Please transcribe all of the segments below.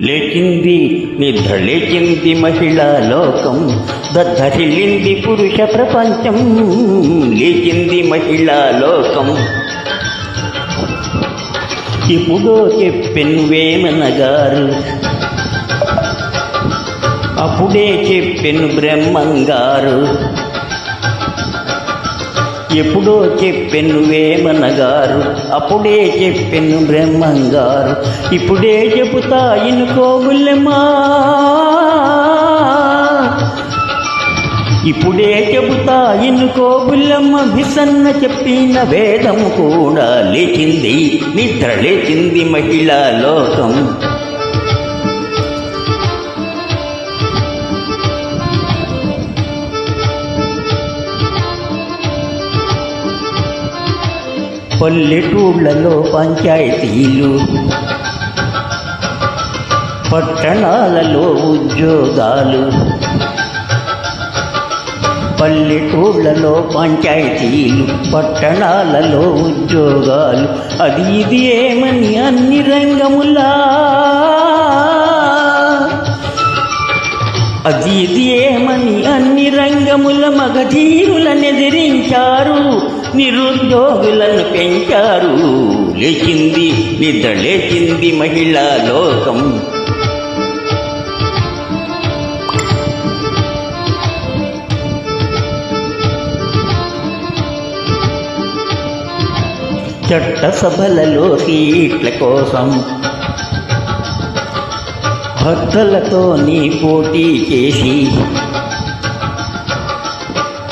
లేచింది నిద్ర లేచింది మహిళా లోకం. దద్దరిల్లింది పురుష ప్రపంచం. లేచింది మహిళా లోకం. ఇప్పుడో చెప్పెను వేమనగారు. అప్పుడే చెప్పెను బ్రహ్మంగారు. ఎప్పుడో చెప్పెను వేమనగారు అప్పుడే చెప్పెను బ్రహ్మంగారు. ఇప్పుడే చెబుతా ఇనుకోబుల్లెమ్మా ఇప్పుడే చెబుతా ఇనుకోబుల్లమ్మ భిసన్న చెప్పిన వేదము కూడా లేచింది నిద్ర లేచింది మహిళా లోకం. పల్లెటూళ్ళలో పంచాయతీలు. పట్టణాలలో ఉద్యోగాలు. పల్లెటూళ్ళలో పంచాయతీలు పట్టణాలలో ఉద్యోగాలు. అది ఇది ఏమని అన్ని రంగములా? అది ఇది ఏమని అన్ని రంగముల మగధీరులనెదిరించారు? నిరుద్యోగులను పెంచారు. లేచింది నిద్ర లేచింది మహిళా లోకం. చట్టసభలలో సీట్ల కోసం భక్తులతో నీ పోటీ చేసి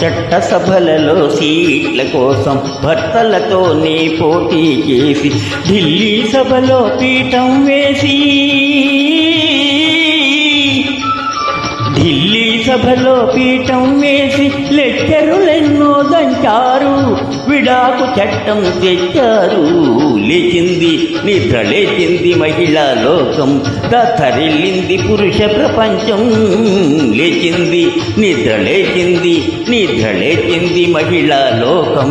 చట్టసభలలో సీట్ల కోసం భర్తలతో నీ పోటీ చేసి ఢిల్లీ సభలో పీఠం వేసి ఢిల్లీ సభలో పీఠం వేసి లెక్కరులెన్నో దంచారు. విడాకు చట్టం తెచ్చారు. లేచింది నిద్ర లేచింది మహిళా లోకం. దత్తరిల్లింది పురుష ప్రపంచం. లేచింది నిద్రలేచింది నిద్రలేచింది మహిళా లోకం.